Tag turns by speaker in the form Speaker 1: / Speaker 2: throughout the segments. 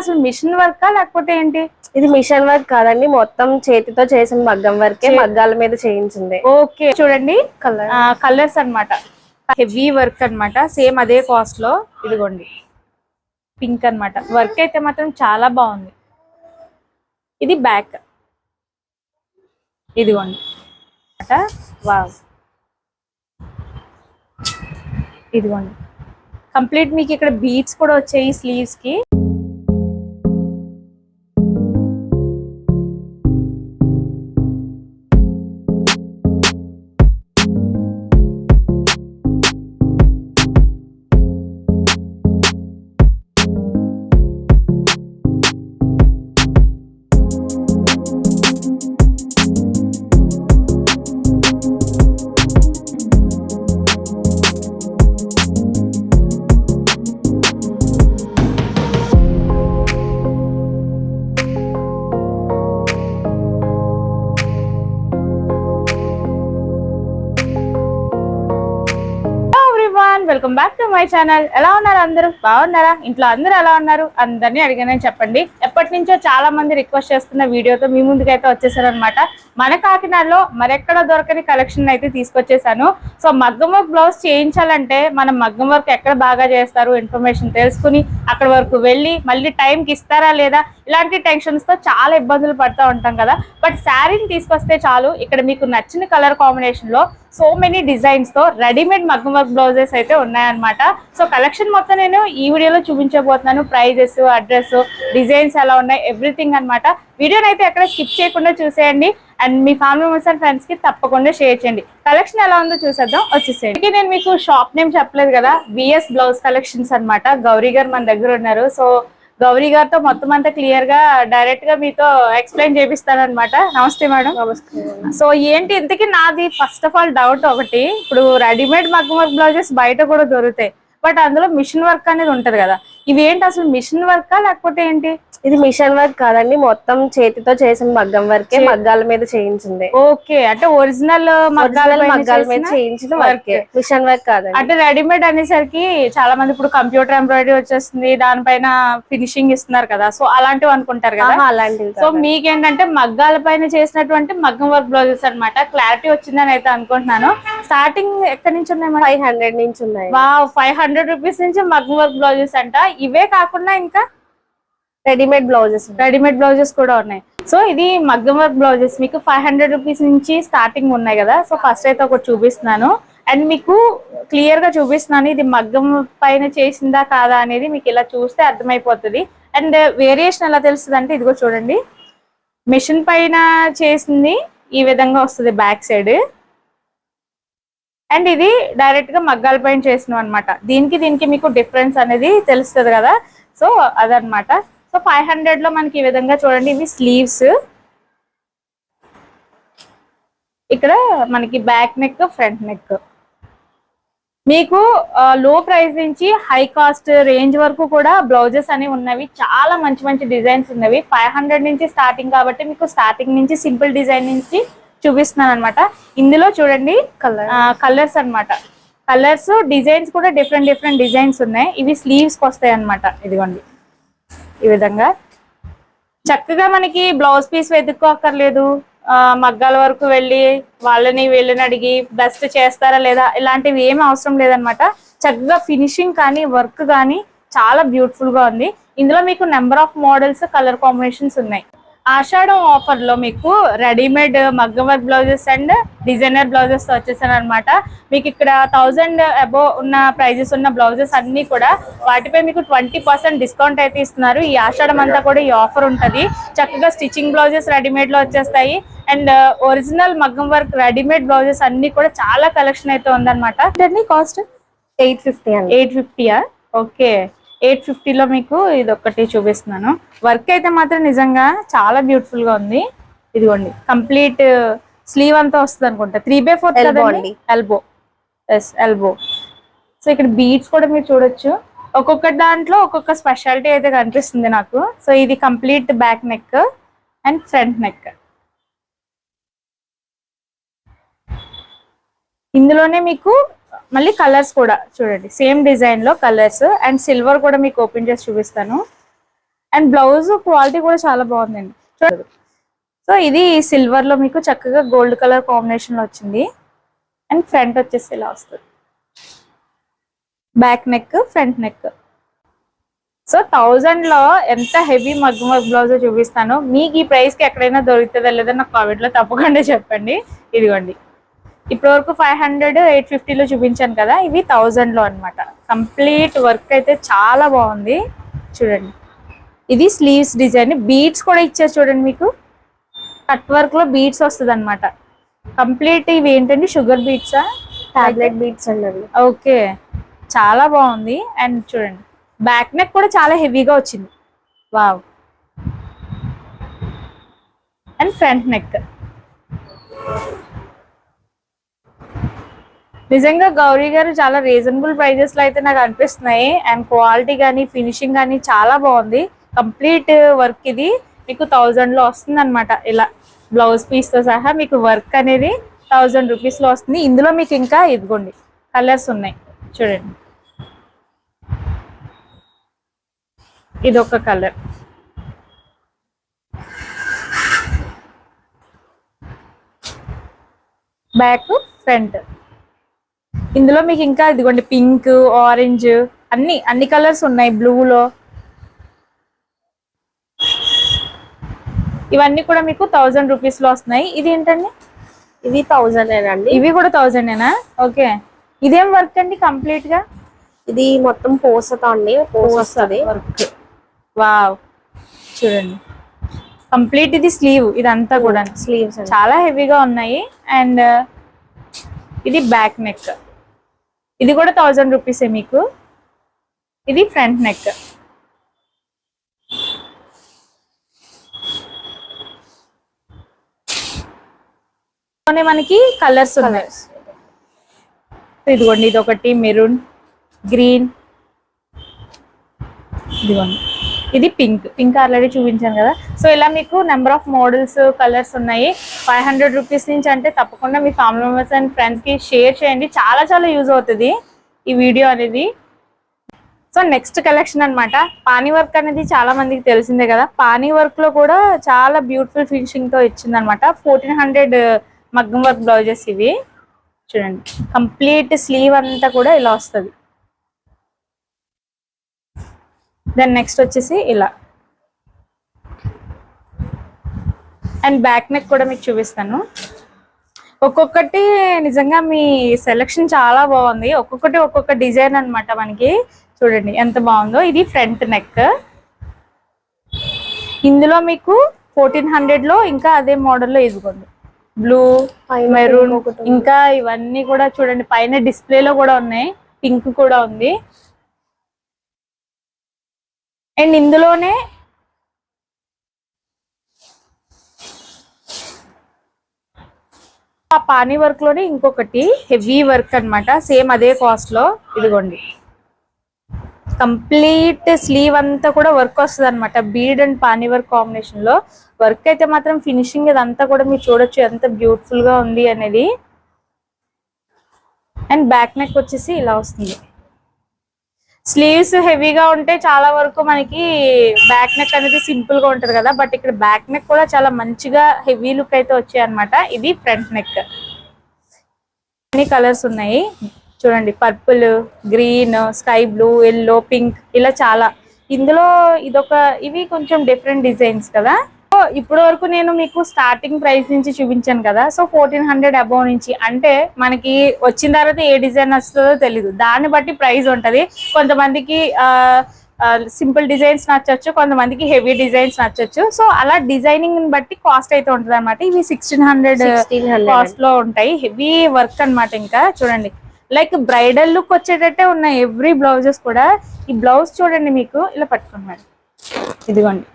Speaker 1: అసలు మిషన్ వర్కా? లేకపోతే ఏంటి?
Speaker 2: ఇది మిషన్ వర్క్ కాదండి. మొత్తం చేతితో చేసిన మగ్గం వర్కే మగ్గాల మీద చేయించింది.
Speaker 1: ఓకే. చూడండి.
Speaker 2: కలర్
Speaker 1: కలర్స్ అన్నమాట. హెవీ వర్క్ అన్నమాట. సేమ్ అదే కాస్ట్లో. ఇదిగోండి. పింక్ అన్నమాట. వర్క్ అయితే మాత్రం చాలా బాగుంది. ఇది బ్యాక్ ఇదిగోండి. వావ్ ఇదిగోండి. కంప్లీట్ మీకు ఇక్కడ బీట్స్ కూడా వచ్చాయి స్లీవ్స్కి. My channel. ఎలా ఉన్నారు అందరూ? బాగున్నారా? ఇంట్లో అందరూ ఎలా ఉన్నారు? అందరినీ అడిగానే చెప్పండి. ఎప్పటి నుంచో చాలా మంది రిక్వెస్ట్ చేస్తున్న వీడియోతో మీ ముందుకైతే వచ్చేసారనమాట మన కాకినాడలో మరెక్కడ దొరకని కలెక్షన్ అయితే తీసుకొచ్చేసాను. సో మగ్గం వర్క్ బ్లౌజ్ చేయించాలంటే మనం మగ్గం వర్క్ ఎక్కడ బాగా చేస్తారు? ఇన్ఫర్మేషన్ తెలుసుకుని అక్కడ వరకు వెళ్ళి మళ్ళీ టైంకి ఇస్తారా లేదా? ఇలాంటి టెన్షన్స్తో చాలా ఇబ్బందులు పడుతూ ఉంటాం కదా. బట్ శారీని తీసుకొస్తే చాలు. ఇక్కడ మీకు నచ్చిన కలర్ కాంబినేషన్లో సో మెనీ డిజైన్స్తో రెడీమేడ్ మగ్గం వర్క్ బ్లౌజెస్ అయితే ఉన్నాయన్నమాట. సో కలెక్షన్ మొత్తం నేను ఈ వీడియోలో చూపించబోతున్నాను. ప్రైజెస్ అడ్రస్ డిజైన్స్ ఎలా ఉన్నాయి ఎవ్రీథింగ్ అన్నమాట. వీడియోని అయితే ఎక్కడ స్కిప్ చేయకుండా చూసేయండి. అండ్ మీ ఫ్యామిలీ మెంబర్స్ అండ్ ఫ్రెండ్స్కి తప్పకుండా షేర్ చేయండి. కలెక్షన్ ఎలా ఉందో చూసేద్దాం వచ్చేసేయండి. నేను మీకు షాప్ నేమ్ చెప్పలేదు కదా విఎస్ బ్లౌజ్ కలెక్షన్స్ అన్నమాట. గౌరీ గారు మన దగ్గర ఉన్నారు. సో గౌరీ గారితో మొత్తం అంతా క్లియర్గా డైరెక్ట్గా మీతో ఎక్స్ప్లెయిన్ చేపిస్తాను అనమాట నమస్తే మేడం. సో ఏంటి ఇంతకీ నాది ఫస్ట్ ఆఫ్ ఆల్ డౌట్ ఒకటి. ఇప్పుడు రెడీమేడ్ మగ్గం వర్క్ బ్లౌజెస్ బయట కూడా దొరుకుతాయి. బట్ అందులో మిషన్ వర్క్ అనేది ఉంటది కదా. ఇవి ఏంటి అసలు మిషన్ వర్కా లేకపోతే ఏంటి?
Speaker 2: ఇది మిషన్ వర్క్ కాదండి మొత్తం చేతితో చేసిన మగ్గం వర్కే మగ్గాల మీద చేయించింది.
Speaker 1: ఓకే అంటే ఒరిజినల్ మగ్గాల
Speaker 2: మగ్గాల మీద చేయించిన. వర్కే. మిషన్ వర్క్ కాదండి.
Speaker 1: అంటే రెడీమేడ్ అనేసరికి చాలా మంది ఇప్పుడు కంప్యూటర్ ఎంబ్రాయిడరీ వచ్చేస్తుంది దానిపైన ఫినిషింగ్ ఇస్తున్నారు కదా సో అలాంటివి అనుకుంటారు కదా.
Speaker 2: అలాంటివి
Speaker 1: సో. మీకేంటంటే మగ్గాల పైన చేసినటువంటి మగ్గం వర్క్ బ్లౌజెస్ అన్నమాట. క్లారిటీ వచ్చిందని అయితే అనుకుంటున్నాను. స్టార్టింగ్ ఎక్కడి నుంచి ఉన్నాయి
Speaker 2: ఫైవ్ హండ్రెడ్ నుంచి ఉన్నాయి.
Speaker 1: ఫైవ్ హండ్రెడ్ రూపీస్ నుంచి మగ్గం వర్క్ బ్లౌజెస్ అంట. ఇవే కాకుండా ఇంకా
Speaker 2: రెడీమేడ్ బ్లౌజెస్
Speaker 1: రెడీమేడ్ బ్లౌజెస్ కూడా ఉన్నాయి. సో ఇది మగ్గం వర్క్ బ్లౌజెస్. మీకు ఫైవ్ హండ్రెడ్ రూపీస్ నుంచి స్టార్టింగ్ ఉన్నాయి కదా. సో ఫస్ట్ అయితే ఒకటి చూపిస్తున్నాను. అండ్ మీకు క్లియర్గా చూపిస్తున్నాను ఇది మగ్గం పైన చేసిందా కాదా అనేది మీకు ఇలా చూస్తే అర్థమైపోతుంది. అండ్ వేరియేషన్ ఎలా తెలుస్తుంది అంటే ఇదిగో చూడండి. మిషన్ పైన చేసింది ఈ విధంగా వస్తుంది బ్యాక్ సైడ్. అండ్ ఇది డైరెక్ట్గా మగ్గాల పైన చేసినాం అనమాట దీనికి దీనికి మీకు డిఫరెన్స్ అనేది తెలుస్తుంది కదా. సో అదనమాట సో ఫైవ్ హండ్రెడ్లో మనకి ఈ విధంగా చూడండి ఇవి స్లీవ్స్ ఇక్కడ మనకి బ్యాక్ నెక్ ఫ్రంట్ నెక్ మీకు లో ప్రైస్ నుంచి హై కాస్ట్ రేంజ్ వరకు కూడా బ్లౌజెస్ అనేవి ఉన్నవి చాలా మంచి మంచి డిజైన్స్ ఉన్నవి. ఫైవ్ హండ్రెడ్ నుంచి స్టార్టింగ్ కాబట్టి మీకు స్టార్టింగ్ నుంచి సింపుల్ డిజైన్ నుంచి చూపిస్తున్నాను అనమాట ఇందులో చూడండి
Speaker 2: కలర్
Speaker 1: కలర్స్ అన్నమాట. కలర్స్ డిజైన్స్ కూడా డిఫరెంట్ డిఫరెంట్ డిజైన్స్ ఉన్నాయి. ఇవి స్లీవ్స్కి వస్తాయి అనమాట ఇదిగోండి. ఈ విధంగా. చక్కగా మనకి బ్లౌజ్ పీస్ వెతుక్కోక్కర్లేదు మగ్గాల వరకు వెళ్ళి వాళ్ళని వీళ్ళని అడిగి బెస్ట్ చేస్తారా లేదా ఇలాంటివి ఏమి అవసరం లేదనమాట చక్కగా ఫినిషింగ్ కానీ వర్క్ కానీ చాలా బ్యూటిఫుల్గా ఉంది. ఇందులో మీకు number of models colour combinations ఉన్నాయి. ఆషాఢం ఆఫర్లో మీకు రెడీమేడ్ మగ్గం work blouses and designer blouses వచ్చేసాను అనమాట మీకు ఇక్కడ థౌజండ్ అబో ఉన్న ప్రైజెస్ ఉన్న బ్లౌజెస్ అన్ని కూడా వాటిపై మీకు ట్వంటీ పర్సెంట్ డిస్కౌంట్ అయితే ఇస్తున్నారు. ఈ ఆషాఢం అంతా కూడా ఈ ఆఫర్ ఉంటది. చక్కగా స్టిచ్చింగ్ బ్లౌజెస్ రెడీమేడ్లో వచ్చేస్తాయి. అండ్ ఒరిజినల్ మగ్గం వర్క్ రెడీమేడ్ బ్లౌజెస్ అన్ని కూడా చాలా కలెక్షన్ అయితే ఉందన్నమాట. కాస్ట్
Speaker 2: ఎయిట్ ఫిఫ్టీ
Speaker 1: ఎయిట్ ఫిఫ్టీయా ఓకే ఎయిట్ ఫిఫ్టీలో మీకు ఇది ఒక్కటి చూపిస్తున్నాను. వర్క్ అయితే మాత్రం నిజంగా చాలా బ్యూటిఫుల్గా ఉంది. ఇదిగోండి కంప్లీట్ స్లీవ్ అంతా వస్తుంది అనుకుంటా. Three by four. Elbow yes elbow so ఇక్కడ బీట్స్ కూడా మీరు చూడొచ్చు. ఒక్కొక్క దాంట్లో ఒక్కొక్క స్పెషాలిటీ అయితే కనిపిస్తుంది నాకు. సో ఇది complete back neck and front neck ఇందులోనే మీకు మళ్ళీ కలర్స్ కూడా చూడండి. సేమ్ డిజైన్లో కలర్స్. అండ్ సిల్వర్ కూడా మీకు ఓపెన్ చేసి చూపిస్తాను. అండ్ బ్లౌజ్ క్వాలిటీ కూడా చాలా బాగుందండి. చూడండి. సో ఇది సిల్వర్లో మీకు చక్కగా గోల్డ్ కలర్ కాంబినేషన్లో వచ్చింది. అండ్ ఫ్రంట్ వచ్చేసి ఇలా వస్తుంది. Back neck front neck so థౌజండ్లో ఎంత హెవీ మగ్గు మగ్ బ్లౌజ్ చూపిస్తాను మీకు ఈ ప్రైస్కి ఎక్కడైనా దొరుకుతుందా లేదా నాకు కామెంట్లో తప్పకుండా చెప్పండి. ఇదిగోండి. ఇప్పటి వరకు ఫైవ్ హండ్రెడ్ ఎయిట్ ఫిఫ్టీలో చూపించాను కదా ఇవి థౌజండ్లో అనమాట కంప్లీట్ వర్క్ అయితే చాలా బాగుంది. చూడండి. ఇది స్లీవ్స్ డిజైన్ బీడ్స్ కూడా ఇచ్చారు చూడండి మీకు. కట్ వర్క్లో బీడ్స్ వస్తుంది అనమాట కంప్లీట్ ఇవి ఏంటండి? షుగర్ బీట్సా
Speaker 2: టాబ్లెట్ బీట్స్ అండి
Speaker 1: ఓకే చాలా బాగుంది. అండ్ చూడండి. బ్యాక్ నెక్ కూడా చాలా హెవీగా వచ్చింది. వావ్ అండ్ ఫ్రంట్ నెక్ నిజంగా గౌరీ గారు చాలా రీజనబుల్ ప్రైజెస్లో అయితే నాకు అనిపిస్తున్నాయి. అండ్ క్వాలిటీ కానీ ఫినిషింగ్ కానీ చాలా బాగుంది. కంప్లీట్ వర్క్ ఇది. మీకు థౌజండ్లో వస్తుంది అనమాట ఇలా బ్లౌజ్ పీస్తో సహా మీకు వర్క్ అనేది థౌజండ్ రూపీస్లో వస్తుంది. ఇందులో మీకు ఇంకా ఇదిగోండి కలర్స్ ఉన్నాయి. చూడండి. ఇది ఒక కలర్ బ్యాక్ ఫ్రంట్ ఇందులో మీకు ఇంకా ఇదిగోండి పింక్ ఆరెంజ్ అన్ని అన్ని కలర్స్ ఉన్నాయి బ్లూలో ఇవన్నీ కూడా మీకు థౌజండ్ రూపీస్లో వస్తున్నాయి. ఇది ఏంటండి?
Speaker 2: ఇది థౌజండ్ అండి?
Speaker 1: ఇవి కూడా థౌజండేనా ఓకే. ఇదేం వర్క్ అండి కంప్లీట్గా?
Speaker 2: ఇది మొత్తం పోసతో అండి పోస్ వస్తుంది
Speaker 1: వర్క్ వావ్ చూడండి. కంప్లీట్ ఇది స్లీవ్ ఇదంతా కూడా
Speaker 2: స్లీవ్స్
Speaker 1: చాలా హెవీగా ఉన్నాయి. అండ్ ఇది బ్యాక్ నెక్ ఇది కూడా థౌజండ్ రూపీసే మీకు? ఇది ఫ్రంట్ నెక్ మనకి కలర్స్ ఉన్నాయి. ఇదిగోండి ఇది ఒకటి మెరూన్ గ్రీన్. ఇదిగోండి. ఇది పింక్. పింక్ ఆల్రెడీ చూపించాను కదా. సో ఇలా మీకు నెంబర్ ఆఫ్ మోడల్స్ కలర్స్ ఉన్నాయి. ఫైవ్ హండ్రెడ్ రూపీస్ నుంచి అంటే తప్పకుండా మీ ఫ్యామిలీ మెంబర్స్ అండ్ ఫ్రెండ్స్కి షేర్ చేయండి. చాలా చాలా యూజ్ అవుతుంది ఈ వీడియో అనేది. సో నెక్స్ట్ కలెక్షన్ అన్నమాట. పానీ వర్క్ అనేది చాలా మందికి తెలిసిందే కదా. పానీ వర్క్లో కూడా చాలా బ్యూటిఫుల్ ఫినిషింగ్తో ఇచ్చింది అనమాట ఫోర్టీన్ హండ్రెడ్ మగ్గం వర్క్ బ్లౌజెస్ ఇవి. చూడండి. కంప్లీట్ స్లీవ్ అంతా కూడా ఇలా వస్తుంది. దెన్ నెక్స్ట్ వచ్చేసి ఇలా. అండ్ బ్యాక్ నెక్ కూడా మీకు చూపిస్తాను. ఒక్కొక్కటి నిజంగా మీ సెలెక్షన్ చాలా బాగుంది. ఒక్కొక్కటి ఒక్కొక్క డిజైన్ అన్నమాట మనకి. చూడండి ఎంత బాగుందో. ఇది ఫ్రంట్ నెక్ ఇందులో మీకు ఫోర్టీన్ హండ్రెడ్లో ఇంకా అదే మోడల్లో ఇదిగోండి. Blue maroon. ఇంకా ఇవన్నీ కూడా చూడండి. పైన డిస్ప్లేలో కూడా ఉన్నాయి. పింక్ కూడా ఉంది. అండ్ ఇందులోనే ఆ పానీ వర్క్లోనే ఇంకొకటి హెవీ వర్క్ అన్నమాట. సేమ్ అదే కాస్ట్లో. ఇదిగోండి. కంప్లీట్ స్లీవ్ అంతా కూడా వర్క్ వస్తుంది అనమాట బీడ్ అండ్ పానీ వర్క్ కాంబినేషన్లో. వర్క్ అయితే మాత్రం ఫినిషింగ్ ఇదంతా కూడా మీరు చూడొచ్చు. ఎంత బ్యూటిఫుల్గా ఉంది అనేది. అండ్ బ్యాక్ నెక్ వచ్చేసి ఇలా వస్తుంది. స్లీవ్స్ హెవీగా ఉంటే చాలా వరకు మనకి బ్యాక్ నెక్ అనేది సింపుల్గా ఉంటది కదా బట్ ఇక్కడ బ్యాక్ నెక్ కూడా చాలా మంచిగా హెవీ లుక్ అయితే వచ్చాయి అనమాట ఇది ఫ్రంట్ నెక్. అన్ని కలర్స్ ఉన్నాయి. చూడండి purple green sky blue yellow pink ఇలా చాలా. ఇందులో ఇదొక ఇవి కొంచెం డిఫరెంట్ డిజైన్స్ కదా. ఇప్పటి వరకు నేను మీకు స్టార్టింగ్ ప్రైస్ నుంచి చూపించాను కదా. సో ఫోర్టీన్ హండ్రెడ్ అబౌవ్ నుంచి. అంటే మనకి వచ్చిన తర్వాత ఏ డిజైన్ వస్తుందో తెలీదు. దాన్ని బట్టి ప్రైస్ ఉంటది. కొంతమందికి సింపుల్ డిజైన్స్ నచ్చొచ్చు. కొంతమందికి హెవీ డిజైన్స్ నచ్చొచ్చు. సో అలా డిజైనింగ్ బట్టి కాస్ట్ అయితే ఉంటది అనమాట ఇవి సిక్స్టీన్ హండ్రెడ్
Speaker 2: 1600
Speaker 1: కాస్ట్లో ఉంటాయి. హెవీ వర్క్ అన్నమాట ఇంకా. చూడండి. లైక్ బ్రైడల్ లుక్ వచ్చేటట్టే ఉన్నాయి. ఎవ్రీ బ్లౌజెస్ కూడా. ఈ బ్లౌజ్ చూడండి మీకు. ఇలా పట్టుకోండి మేడం. ఇదిగోండి.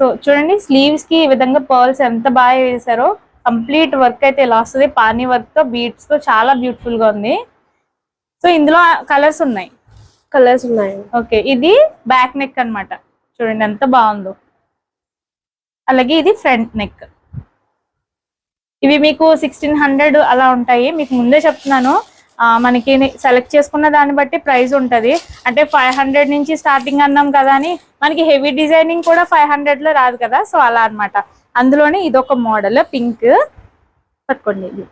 Speaker 1: సో చూడండి స్లీవ్స్కి ఈ విధంగా పర్ల్స్ ఎంత బాగా వేసారో కంప్లీట్ వర్క్ అయితే ఇలా వస్తుంది. పానీ వర్క్తో బీట్స్తో చాలా బ్యూటిఫుల్గా ఉంది. సో ఇందులో కలర్స్ ఉన్నాయి?
Speaker 2: కలర్స్ ఉన్నాయి.
Speaker 1: ఓకే ఇది బ్యాక్ నెక్ అన్నమాట. చూడండి ఎంత బాగుందో. అలాగే ఇది ఫ్రంట్ నెక్ ఇవి మీకు సిక్స్టీన్ హండ్రెడ్ అలా ఉంటాయి. మీకు ముందే చెప్తున్నాను. మనకి సెలెక్ట్ చేసుకున్న దాన్ని బట్టి ప్రైస్ ఉంటది. అంటే ఫైవ్ హండ్రెడ్ నుంచి స్టార్టింగ్ అన్నాం కదా అని మనకి హెవీ డిజైనింగ్ కూడా ఫైవ్ హండ్రెడ్లో రాదు కదా? సో అలా అన్నమాట. అందులోనే ఇదొక మోడల్ పింక్ పట్టుకోండి. ఇది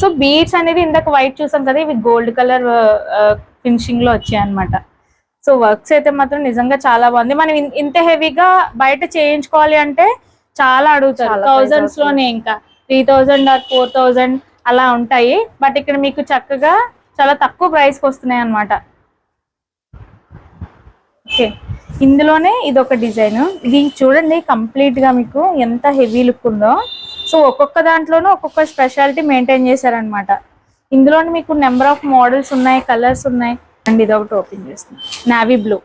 Speaker 1: సో బీడ్స్ అనేది ఇందాక వైట్ చూసాం కదా ఇవి గోల్డ్ కలర్ ఫినిషింగ్లో వచ్చాయి అనమాట సో వర్క్స్ అయితే మాత్రం నిజంగా చాలా బాగుంది. మనం ఇంత హెవీగా బయట చేయించుకోవాలి అంటే చాలా అడుగుతారు.
Speaker 2: చాలా
Speaker 1: థౌజండ్స్
Speaker 2: price
Speaker 1: లోనే ఇంకా. Three thousand or four thousand అలా ఉంటాయి. బట్ ఇక్కడ మీకు చక్కగా చాలా తక్కువ ప్రైస్కి వస్తున్నాయి అనమాట ఓకే. ఇందులోనే ఇది ఒక డిజైన్. ఇది చూడండి కంప్లీట్గా మీకు ఎంత హెవీ లుక్ ఉందో. సో ఒక్కొక్క దాంట్లోనూ ఒక్కొక్క స్పెషాలిటీ మెయింటైన్ చేశారనమాట ఇందులోనే మీకు నెంబర్ ఆఫ్ మోడల్స్ ఉన్నాయి కలర్స్ ఉన్నాయి. అండ్ ఇది ఒకటి ఓపెన్ చేస్తుంది నావీ బ్లూ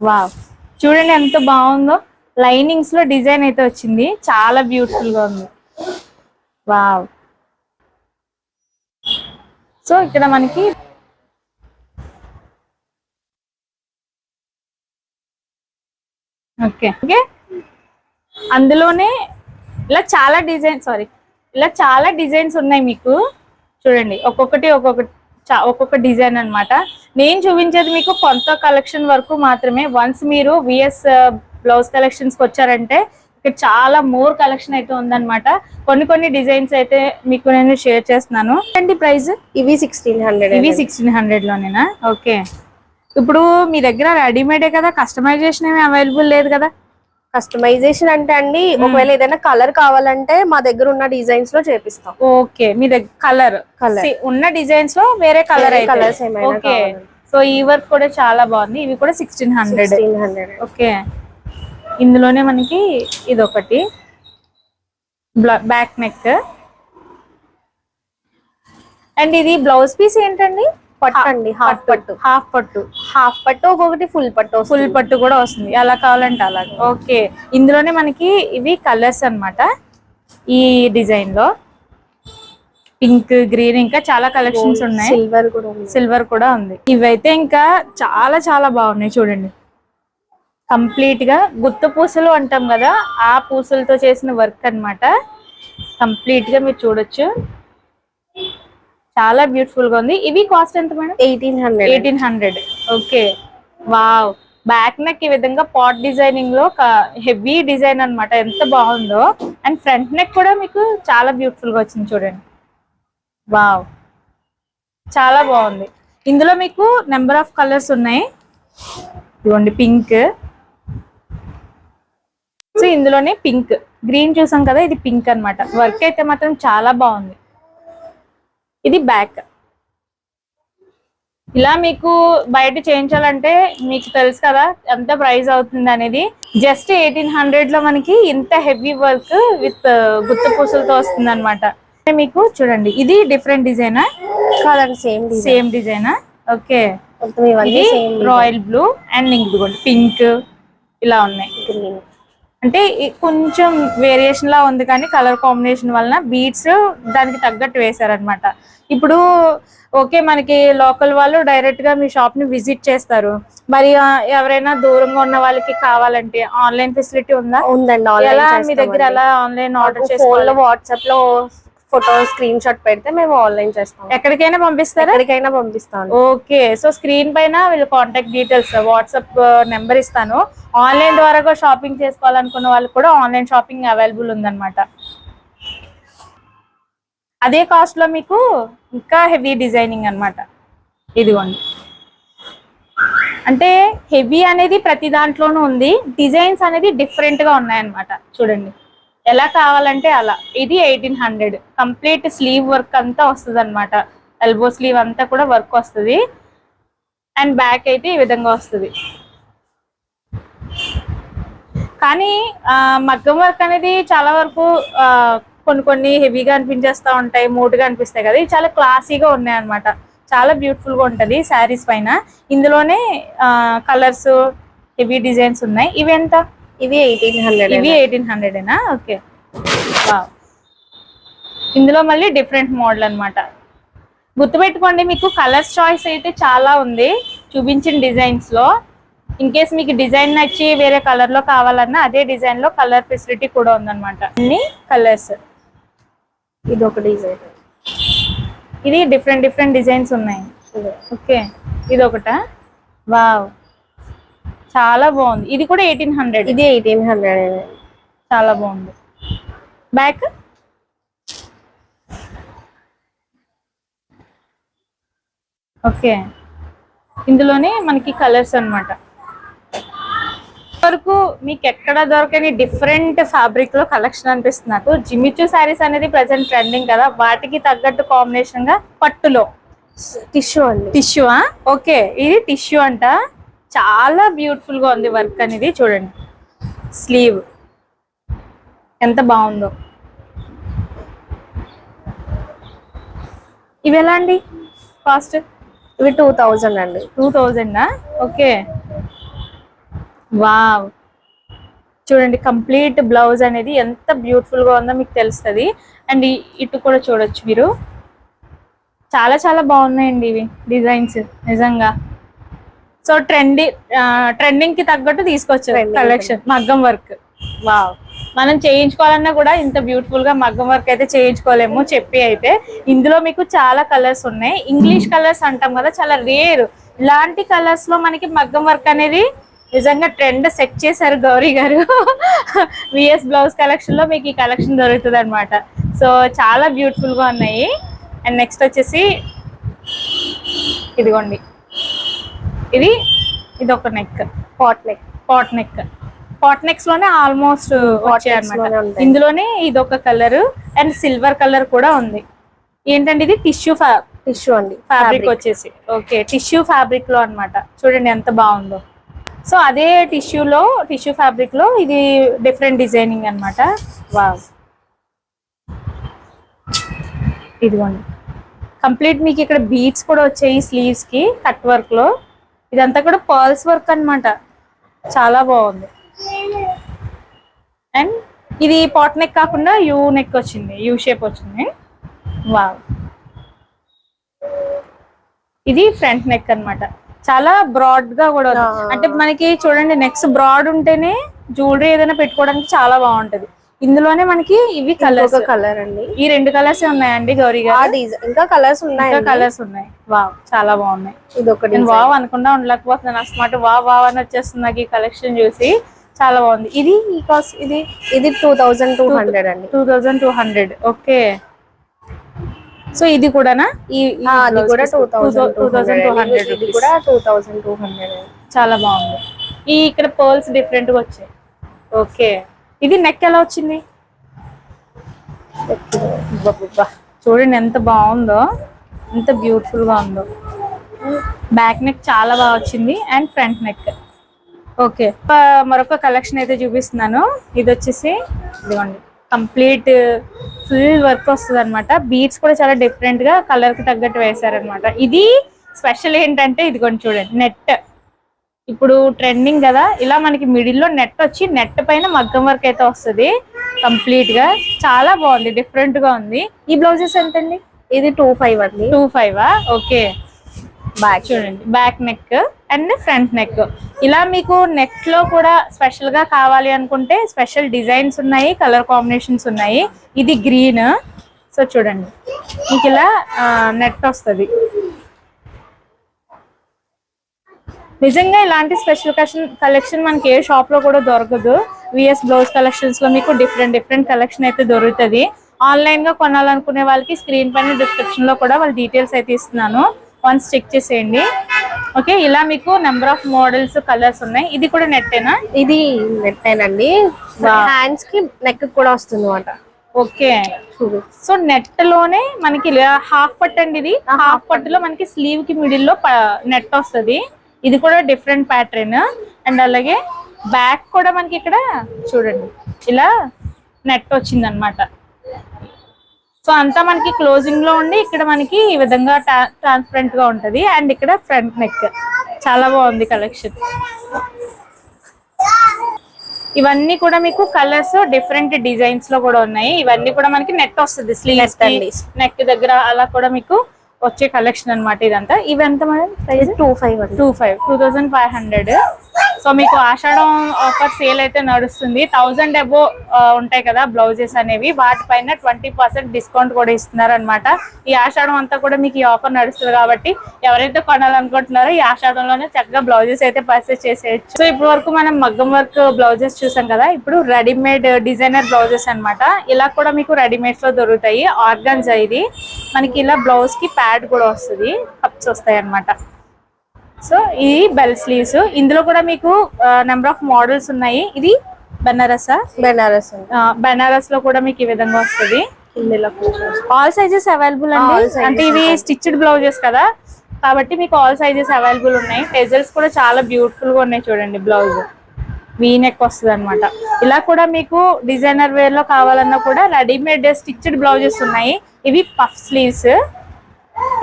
Speaker 1: వావ్ చూడండి ఎంత బాగుందో. లైనింగ్స్లో డిజైన్ అయితే వచ్చింది. చాలా బ్యూటిఫుల్గా ఉంది. వావ్ సో ఇక్కడ మనకి ఓకే. ఓకే. అందులోనే ఇలా చాలా డిజైన్ సారీ ఇలా చాలా డిజైన్స్ ఉన్నాయి మీకు. చూడండి ఒక్కొక్కటి ఒక్కొక్కటి చా- ఒక్కొక్క డిజైన్ అన్నమాట. నేను చూపించేది మీకు కొంత కలెక్షన్ వరకు మాత్రమే. వన్స్ మీరు విఎస్ బ్లౌజ్ కలెక్షన్స్కి వచ్చారంటే ఇక్కడ చాలా మోర్ కలెక్షన్ అయితే ఉందన్నమాట. కొన్ని కొన్ని డిజైన్స్ అయితే మీకు నేను షేర్ చేస్తున్నాను. ఏంటి ప్రైస్
Speaker 2: ఇవి సిక్స్టీన్ హండ్రెడ్
Speaker 1: ఇవి సిక్స్టీన్ హండ్రెడ్ లోనేనా? ఓకే. ఇప్పుడు మీ దగ్గర రెడీమేడే కదా? కస్టమైజేషన్ ఏమి అవైలబుల్ లేదు కదా?
Speaker 2: కస్టమైజేషన్ అంటే అండి ఒకవేళ ఏదైనా కలర్ కావాలంటే మా దగ్గర ఉన్న డిజైన్స్లో చేపిస్తాం.
Speaker 1: ఓకే మీ దగ్గర కలర్
Speaker 2: Colour.
Speaker 1: ఉన్న డిజైన్స్లో వేరే కలర్
Speaker 2: colours ఏమైనా.
Speaker 1: సో ఈ వర్క్ కూడా చాలా బాగుంది. ఇవి కూడా
Speaker 2: సిక్స్టీన్ హండ్రెడ్
Speaker 1: ఓకే. ఇందులోనే మనకి ఇది ఒకటి బ్యాక్ నెక్. అండ్ ఇది బ్లౌజ్ పీస్ ఏంటండి?
Speaker 2: పట్టు. అండి హాఫ్ పట్టు.
Speaker 1: హాఫ్ పట్టు.
Speaker 2: హాఫ్ పట్టు ఒక్కొక్కటి ఫుల్ పట్టు
Speaker 1: ఫుల్ పట్టు కూడా వస్తుంది. ఎలా కావాలంటే అలా ఓకే. ఇందులోనే మనకి ఇవి కలర్స్ అన్నమాట. ఈ డిజైన్లో పింక్ గ్రీన్ ఇంకా చాలా కలెక్షన్స్ ఉన్నాయి.
Speaker 2: సిల్వర్ కూడా
Speaker 1: సిల్వర్ కూడా ఉంది. ఇవైతే ఇంకా చాలా చాలా బాగున్నాయి చూడండి. కంప్లీట్గా గుత్త పూసలు అంటాం కదా ఆ పూసలతో చేసిన వర్క్ అన్నమాట. కంప్లీట్గా మీరు చూడొచ్చు. చాలా బ్యూటిఫుల్గా ఉంది. ఇవి కాస్ట్ ఎంత madam?
Speaker 2: Eighteen hundred.
Speaker 1: Eighteen hundred. Okay. Wow. Back neck ఈ విధంగా పాట్ డిజైనింగ్లో హెవీ డిజైన్ అన్నమాట. ఎంత బాగుందో. అండ్ ఫ్రంట్ నెక్ కూడా మీకు చాలా బ్యూటిఫుల్గా వచ్చింది చూడండి. వావ్. చాలా బాగుంది. ఇందులో మీకు నెంబర్ ఆఫ్ కలర్స్ ఉన్నాయి. ఇదిగోండి పింక్. సో ఇందులోనే పింక్. గ్రీన్ చూసాం కదా ఇది పింక్ అన్నమాట. వర్క్ అయితే మాత్రం చాలా బాగుంది. ఇది బ్యాక్. ఇలా మీకు బయట చేయించాలంటే మీకు తెలుసు కదా ఎంత ప్రైస్ అవుతుంది అనేది. జస్ట్ ఎయిటీన్ హండ్రెడ్లో మనకి ఇంత హెవీ వర్క్ విత్ గుత్త పూసలతో వస్తుంది అనమాట మీకు చూడండి ఇది డిఫరెంట్ డిజైనా?
Speaker 2: కాదండి సేమ్ డిజైన్.
Speaker 1: సేమ్ డిజైనా? ఓకే. రాయల్ బ్లూ అండ్ ఇదిగోండి పింక్. ఇలా ఉన్నాయి. అంటే కొంచెం వేరియేషన్ లా ఉంది కానీ కలర్ కాంబినేషన్ వలన బీట్స్ దానికి తగ్గట్టు వేశారనమాట ఇప్పుడు ఓకే మనకి లోకల్ వాళ్ళు డైరెక్ట్గా మీ షాప్ని విజిట్ చేస్తారు. మరి ఎవరైనా దూరంగా ఉన్న వాళ్ళకి కావాలంటే ఆన్లైన్ ఫెసిలిటీ ఉందా?
Speaker 2: ఉందండి
Speaker 1: ఎలా మీ దగ్గర ఎలా ఆన్లైన్ ఆర్డర్ చేసుకోవాలి?
Speaker 2: వాట్సాప్లో ఫోటో స్క్రీన్ షాట్ పెడితే మేము ఆన్లైన్ చేస్తాం.
Speaker 1: ఎక్కడికైనా పంపిస్తారా?
Speaker 2: ఎక్కడికైనా పంపిస్తాను
Speaker 1: ఓకే సో స్క్రీన్ పైన వీళ్ళ కాంటాక్ట్ డీటెయిల్స్ వాట్సాప్ నెంబర్ ఇస్తాను. ఆన్లైన్ ద్వారా షాపింగ్ చేసుకోవాలనుకున్న వాళ్ళకి కూడా ఆన్లైన్ షాపింగ్ అవైలబుల్ ఉందన్నమాట. అదే కాస్ట్లో మీకు ఇంకా హెవీ డిజైనింగ్ అన్నమాట. ఇదిగోండి. అంటే హెవీ అనేది ప్రతి దాంట్లోనూ ఉంది. డిజైన్స్ అనేది డిఫరెంట్గా ఉన్నాయన్నమాట. చూడండి. ఎలా కావాలంటే అలా. ఇది eighteen hundred complete sleeve work అంతా వస్తుంది అనమాట ఎల్బో స్లీవ్ అంతా కూడా వర్క్ వస్తుంది. అండ్ బ్యాక్ అయితే ఈ విధంగా వస్తుంది. కానీ మగ్గం వర్క్ అనేది చాలా వరకు కొన్ని కొన్ని హెవీగా అనిపించేస్తా ఉంటాయి మోటుగా అనిపిస్తాయి కదా. ఇవి చాలా క్లాసీగా ఉన్నాయి అనమాట చాలా బ్యూటిఫుల్గా శారీస్ పైన. ఇందులోనే కలర్స్ హెవీ డిజైన్స్ ఉన్నాయి. ఇవి ఎంత?
Speaker 2: ఇవి ఎయిటీన్ హండ్రెడ్
Speaker 1: ఇవి ఎయిటీన్ హండ్రెడేనా ఓకే. ఇందులో మళ్ళీ డిఫరెంట్ మోడల్ అన్నమాట. గుర్తుపెట్టుకోండి మీకు కలర్స్ చాయిస్ అయితే చాలా ఉంది. చూపించిన డిజైన్స్లో. ఇన్ కేస్ మీకు డిజైన్ నచ్చి వేరే కలర్లో కావాలన్నా అదే డిజైన్లో కలర్ ఫెసిలిటీ కూడా ఉందన్నమాట. అన్ని కలర్స్
Speaker 2: ఇది ఒక డిజైన్
Speaker 1: ఇది డిఫరెంట్ డిఫరెంట్ డిజైన్స్ ఉన్నాయి. ఓకే. ఇది ఒకటా? వావ్. చాలా బాగుంది. ఇది కూడా ఎయిటీన్ హండ్రెడ్
Speaker 2: ఇది ఎయిటీన్ హండ్రెడ్
Speaker 1: చాలా బాగుంది. బ్యాక్ ఓకే ఇందులోనే మనకి కలర్స్ అన్నమాట. వరకు మీకు ఎక్కడ దొరకని డిఫరెంట్ ఫ్యాబ్రిక్లో కలెక్షన్ అనిపిస్తుంది నాకు. జిమిచు శారీస్ అనేది ప్రజెంట్ ట్రెండింగ్ కదా. వాటికి తగ్గట్టు కాంబినేషన్గా పట్టులో.
Speaker 2: టిష్యూ అండి.
Speaker 1: టిష్యూ ఓకే ఇది టిష్యూ అంట. చాలా బ్యూటిఫుల్గా ఉంది వర్క్ అనేది. చూడండి. స్లీవ్ ఎంత బాగుందో. ఇవి ఎలా అండి? కాస్ట్
Speaker 2: ఇవి టూ థౌజండ్ అండి.
Speaker 1: టూ థౌజండా ఓకే. వావ్ చూడండి కంప్లీట్ బ్లౌజ్ అనేది ఎంత బ్యూటిఫుల్గా ఉందో మీకు తెలుస్తుంది. అండ్ ఇటు కూడా చూడొచ్చు మీరు. చాలా చాలా బాగున్నాయండి ఇవి. డిజైన్స్ నిజంగా. సో ట్రెండి ట్రెండింగ్కి తగ్గట్టు తీసుకొచ్చారు కలెక్షన్ మగ్గం వర్క్ వావ్ మనం చేయించుకోవాలన్నా కూడా ఇంత బ్యూటిఫుల్గా మగ్గం వర్క్ అయితే చేయించుకోలేము చెప్పి అయితే. ఇందులో మీకు చాలా కలర్స్ ఉన్నాయి. ఇంగ్లీష్ కలర్స్ అంటాం కదా చాలా రేర్ ఇలాంటి కలర్స్లో మనకి మగ్గం వర్క్ అనేది నిజంగా ట్రెండ్ సెట్ చేశారు గౌరీ గారు. విఎస్ బ్లౌజ్ కలెక్షన్లో మీకు ఈ కలెక్షన్ దొరుకుతుంది అనమాట సో చాలా బ్యూటిఫుల్గా ఉన్నాయి. అండ్ నెక్స్ట్ వచ్చేసి ఇదిగోండి. ఇది ఇది ఒక neck
Speaker 2: pot neck
Speaker 1: pot neck pot నెక్స్లోనే almost వచ్చాయి
Speaker 2: necks లోనే
Speaker 1: అనమాట
Speaker 2: ఉంటాయి.
Speaker 1: ఇందులోనే ఇది ఒక కలర్ అండ్ సిల్వర్ కలర్ కూడా ఉంది. ఏంటంటే ఇది టిష్యూ
Speaker 2: టిష్యూ అండి.
Speaker 1: ఫ్యాబ్రిక్ వచ్చేసి. ఓకే టిష్యూ ఫ్యాబ్రిక్లో అన్నమాట. చూడండి ఎంత బాగుందో. సో అదే టిష్యూ లో టిష్యూ ఫ్యాబ్రిక్లో ఇది డిఫరెంట్ డిజైనింగ్ అన్నమాట. వావ్ ఇదిగోండి. కంప్లీట్ మీకు ఇక్కడ బీట్స్ కూడా వచ్చాయి స్లీవ్స్కి కట్ వర్క్లో. ఇదంతా కూడా పర్ల్స్ వర్క్ అన్నమాట. చాలా బాగుంది. అండ్ ఇది పాట్ నెక్ కాకుండా యూ నెక్ వచ్చింది. యూ షేప్ వచ్చింది. వావ్. ఇది ఫ్రంట్ నెక్ అన్నమాట. చాలా బ్రాడ్గా కూడా. అంటే మనకి చూడండి నెక్స్ట్ బ్రాడ్ ఉంటేనే జ్యువెలరీ ఏదైనా పెట్టుకోవడానికి చాలా బాగుంటది. ఇందులోనే మనకి ఇవి కలర్స్
Speaker 2: కలర్ అండి.
Speaker 1: ఈ రెండు కలర్స్ ఉన్నాయండి గౌరీ గారు?
Speaker 2: ఇంకా కలర్స్ ఉన్నాయి
Speaker 1: ఇంకా కలర్స్ ఉన్నాయి. వావ్ చాలా బాగున్నాయి.
Speaker 2: ఇది ఒక
Speaker 1: నేను వావ్ అనకుండా ఉండలేకపోతున్నాను అసమాట వావ్ వావ్ అని వచ్చేస్తుంది నాకు ఈ కలెక్షన్ చూసి. చాలా బాగుంది. ఇది ఈ కాస్ట్ ఇది?
Speaker 2: ఇది టూ థౌజండ్ టూ హండ్రెడ్ అండి.
Speaker 1: Two thousand two hundred okay. So ఇది కూడానా? ఈ
Speaker 2: అది కూడా? Two thousand
Speaker 1: two thousand two hundred
Speaker 2: ఇది కూడా టూ థౌజండ్ టూ హండ్రెడ్
Speaker 1: చాలా బాగుంది. ఈ ఇక్కడ పర్ల్స్ డిఫరెంట్గా వచ్చాయి. ఓకే. ఇది నెక్ ఎలా వచ్చింది? చూడండి ఎంత బాగుందో. ఎంత బ్యూటిఫుల్గా ఉందో. బ్యాక్ నెక్ చాలా బాగా వచ్చింది అండ్ ఫ్రంట్ నెక్ ఓకే మరొక కలెక్షన్ అయితే చూపిస్తున్నాను. ఇది వచ్చేసి ఇదిగోండి. కంప్లీట్ ఫుల్ వర్క్ వస్తుంది అనమాట బీట్స్ కూడా చాలా డిఫరెంట్గా కలర్కి తగ్గట్టు వేశారనమాట ఇది స్పెషల్ ఏంటంటే ఇదిగోండి చూడండి. నెట్ ఇప్పుడు ట్రెండింగ్ కదా ఇలా మనకి మిడిల్లో నెట్ వచ్చి నెట్ పైన మగ్గం వర్క్ అయితే వస్తుంది. కంప్లీట్గా చాలా బాగుంది డిఫరెంట్గా ఉంది. ఈ బ్లౌజెస్ ఎంతండి?
Speaker 2: ఇది టూ ఫైవ్ అండి.
Speaker 1: Two five okay.
Speaker 2: బ్యాక్
Speaker 1: చూడండి back neck and front neck ఇలా మీకు నెక్లో కూడా స్పెషల్గా కావాలి అనుకుంటే స్పెషల్ డిజైన్స్ ఉన్నాయి కలర్ కాంబినేషన్స్ ఉన్నాయి. ఇది గ్రీన్ సో చూడండి మీకు ఇలా నెట్ వస్తుంది. నిజంగా ఇలాంటి స్పెషల్ కలెక్షన్ కలెక్షన్ మనకి ఏ షాప్లో కూడా దొరకదు. విఎస్ బ్లౌజ్ కలెక్షన్స్లో మీకు డిఫరెంట్ డిఫరెంట్ కలెక్షన్ అయితే దొరుకుతుంది. ఆన్లైన్గా కొనాలనుకునే వాళ్ళకి స్క్రీన్ పైన డిస్క్రిప్షన్లో కూడా వాళ్ళ డీటెయిల్స్ అయితే ఇస్తున్నాను. వన్స్ చెక్ చేసేయండి. ఓకే ఇలా మీకు నెంబర్ ఆఫ్ మోడల్స్ కలర్స్ ఉన్నాయి. ఇది కూడా నెట్టేనా
Speaker 2: ఇది నెట్టేనండి హ్యాండ్స్కి నెక్ కూడా వస్తుంది అనమాట
Speaker 1: ఓకే సో నెట్లోనే మనకి హాఫ్ పట్ అండి ఇది. హాఫ్ పట్లో మనకి స్లీవ్కి మిడిల్లో నెట్ వస్తది. ఇది కూడా డిఫరెంట్ ప్యాటర్న్. అండ్ అలాగే బ్యాక్ కూడా మనకి ఇక్కడ చూడండి. ఇలా నెట్ వచ్చింది అనమాట సో అంతా మనకి క్లోజింగ్లో ఉండి ఇక్కడ మనకి ఈ విధంగా ట్రాన్స్పరెంట్గా ఉంటది. అండ్ ఇక్కడ ఫ్రంట్ నెక్. చాలా బాగుంది కలెక్షన్. ఇవన్నీ కూడా మీకు కలర్స్ డిఫరెంట్ డిజైన్స్లో కూడా ఉన్నాయి. ఇవన్నీ కూడా మనకి నెట్ వస్తుంది. స్లీవ్స్
Speaker 2: అండి.
Speaker 1: నెక్ దగ్గర అలా కూడా మీకు వచ్చే కలెక్షన్ అన్నమాట ఇదంతా. ఇవి ఎంత madam? Price
Speaker 2: two five
Speaker 1: two five two thousand five hundred so మీకు ఆషాఢం ఆఫర్ సేల్ అయితే నడుస్తుంది. థౌజండ్ అబో ఉంటాయి కదా బ్లౌజెస్ అనేవి. వాటిపైన ట్వంటీ పర్సెంట్ డిస్కౌంట్ కూడా ఇస్తున్నారు అనమాట ఈ ఆషాఢం అంతా కూడా మీకు ఈ ఆఫర్ నడుస్తుంది కాబట్టి ఎవరైతే కొనాలనుకుంటున్నారో ఈ ఆషాఢంలోనే చక్కగా బ్లౌజెస్ అయితే పర్చేస్ చేసేయచ్చు. సో ఇప్పటి వరకు మనం మగ్గం వర్క్ బ్లౌజెస్ చూసాం కదా ఇప్పుడు రెడీమేడ్ డిజైనర్ బ్లౌజెస్ అన్నమాట. ఇలా కూడా మీకు రెడీమేడ్స్లో దొరుకుతాయి. ఆర్గన్స్ ఇది. మనకి ఇలా బ్లౌజ్కి ప్యాడ్ కూడా వస్తుంది. కప్స్ వస్తాయి అన్నమాట సో ఇది బెల్ స్లీవ్స్ ఇందులో కూడా మీకు నెంబర్ ఆఫ్ మోడల్స్ ఉన్నాయి. ఇది బెనారసా?
Speaker 2: బెనారస్.
Speaker 1: బెనారస్లో కూడా మీకు ఈ విధంగా వస్తుంది. ఆల్ సైజెస్ అవైలబుల్ అండి. అంటే ఇవి స్టిచ్డ్ బ్లౌజెస్ కదా. కాబట్టి మీకు ఆల్ సైజెస్ అవైలబుల్ ఉన్నాయి. టెజల్స్ కూడా చాలా బ్యూటిఫుల్గా ఉన్నాయి చూడండి బ్లౌజ్. వీ నెక్ వస్తుంది అనమాట ఇలా కూడా మీకు డిజైనర్ వేర్లో కావాలన్నా కూడా రెడీమేడ్ స్టిచ్డ్ బ్లౌజెస్ ఉన్నాయి. ఇవి పఫ్ స్లీవ్స్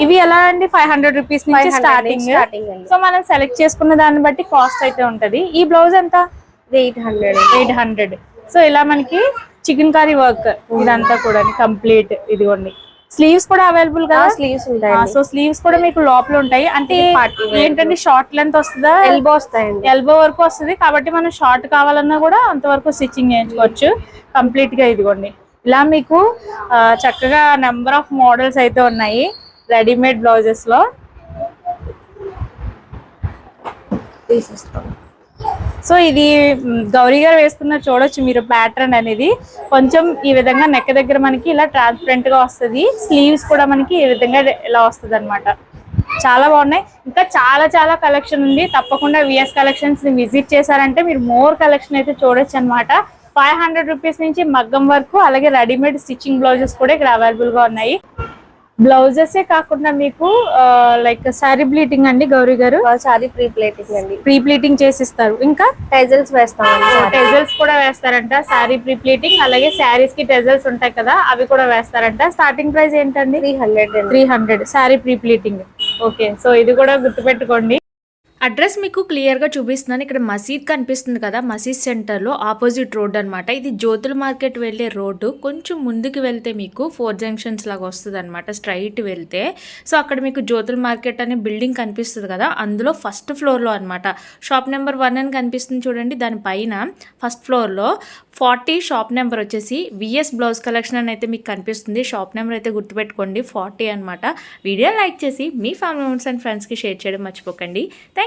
Speaker 1: ఇవి ఎలా అండి? ఫైవ్ హండ్రెడ్ రూపీస్ నుంచి
Speaker 2: 500
Speaker 1: స్టార్టింగ్. సో మనం సెలెక్ట్ చేసుకున్న దాన్ని బట్టి కాస్ట్ అయితే ఉంటది. ఈ బ్లౌజ్ ఎంత?
Speaker 2: Eight hundred
Speaker 1: eight hundred so ఇలా మనకి చికెన్ కర్రీ వర్క్ ఇదంతా కూడా కంప్లీట్ ఇదిగోండి. స్లీవ్స్ కూడా అవైలబుల్ కదా?
Speaker 2: స్లీవ్స్ ఉంటాయండి.
Speaker 1: సో స్లీవ్స్ కూడా మీకు లోపల ఉంటాయి. అంటే. ఏంటంటే షార్ట్ లెంత్ వస్తుందా?
Speaker 2: ఎల్బో వస్తాయండి.
Speaker 1: ఎల్బో వరకు వస్తుంది. కాబట్టి మనం షార్ట్ కావాలన్నా కూడా అంతవరకు స్టిచ్చింగ్ చేయించుకోవచ్చు. కంప్లీట్గా ఇదిగోండి. ఇలా మీకు చక్కగా నెంబర్ ఆఫ్ మోడల్స్ అయితే ఉన్నాయి. రెడీమేడ్ బ్లౌజెస్లో
Speaker 2: తీసేస్తాం.
Speaker 1: సో ఇది గౌరీ గారు వేసుకున్న చూడొచ్చు మీరు ప్యాటర్న్ అనేది. కొంచెం ఈ విధంగా నెక్ దగ్గర మనకి ఇలా ట్రాన్స్పరెంట్గా వస్తుంది. స్లీవ్స్ కూడా మనకి ఈ విధంగా ఇలా వస్తుంది అనమాట చాలా బాగున్నాయి. ఇంకా చాలా చాలా కలెక్షన్ ఉంది. తప్పకుండా విఎస్ కలెక్షన్స్ని విజిట్ చేశారంటే మీరు మోర్ కలెక్షన్ అయితే చూడొచ్చు అనమాట ఫైవ్ హండ్రెడ్ రూపీస్ నుంచి మగ్గం వరకు అలాగే రెడీమేడ్ స్టిచ్చింగ్ బ్లౌజెస్ కూడా ఇక్కడ అవైలబుల్గా ఉన్నాయి. బ్లౌజెస్ కాకుండా మీకు లైక్ శారీ బ్లీటింగ్ అండి గౌరీ గారు?
Speaker 2: సారీ ప్రీ ప్లేటింగ్ అండి.
Speaker 1: ప్రీ ప్లీటింగ్ చేసిస్తారు. ఇంకా?
Speaker 2: టైజల్స్ వేస్తామండి.
Speaker 1: టెజల్స్ కూడా వేస్తారంట. శారీ ప్రీ ప్లీటింగ్ అలాగే శారీస్కి టెజల్స్ ఉంటాయి కదా అవి కూడా వేస్తారంట. స్టార్టింగ్ ప్రైస్ ఏంటండి?
Speaker 2: Three hundred
Speaker 1: three hundred sari pre pleating okay so ఇది కూడా గుర్తుపెట్టుకోండి.
Speaker 3: అడ్రస్ మీకు క్లియర్గా చూపిస్తున్నాను. ఇక్కడ మసీద్ కనిపిస్తుంది కదా మసీద్ సెంటర్లో ఆపోజిట్ రోడ్ అన్నమాట. ఇది జ్యోతుల మార్కెట్ వెళ్ళే రోడ్డు. కొంచెం ముందుకు వెళ్తే మీకు ఫోర్ జంక్షన్స్ లాగా వస్తుంది అనమాట స్ట్రైట్ వెళ్తే. సో అక్కడ మీకు జ్యోతుల మార్కెట్ అనే బిల్డింగ్ కనిపిస్తుంది కదా అందులో ఫస్ట్ ఫ్లోర్లో అనమాట షాప్ నెంబర్ వన్ అని కనిపిస్తుంది చూడండి దానిపైన ఫస్ట్ ఫ్లోర్లో ఫార్టీ షాప్ నెంబర్ వచ్చేసి విఎస్ బ్లౌజ్ కలెక్షన్ అని అయితే మీకు కనిపిస్తుంది. షాప్ నెంబర్ అయితే గుర్తుపెట్టుకోండి ఫార్టీ అనమాట వీడియో లైక్ చేసి మీ ఫ్యామిలీ మెంబర్స్ అండ్ ఫ్రెండ్స్కి షేర్ చేయడం మర్చిపోకండి. Thank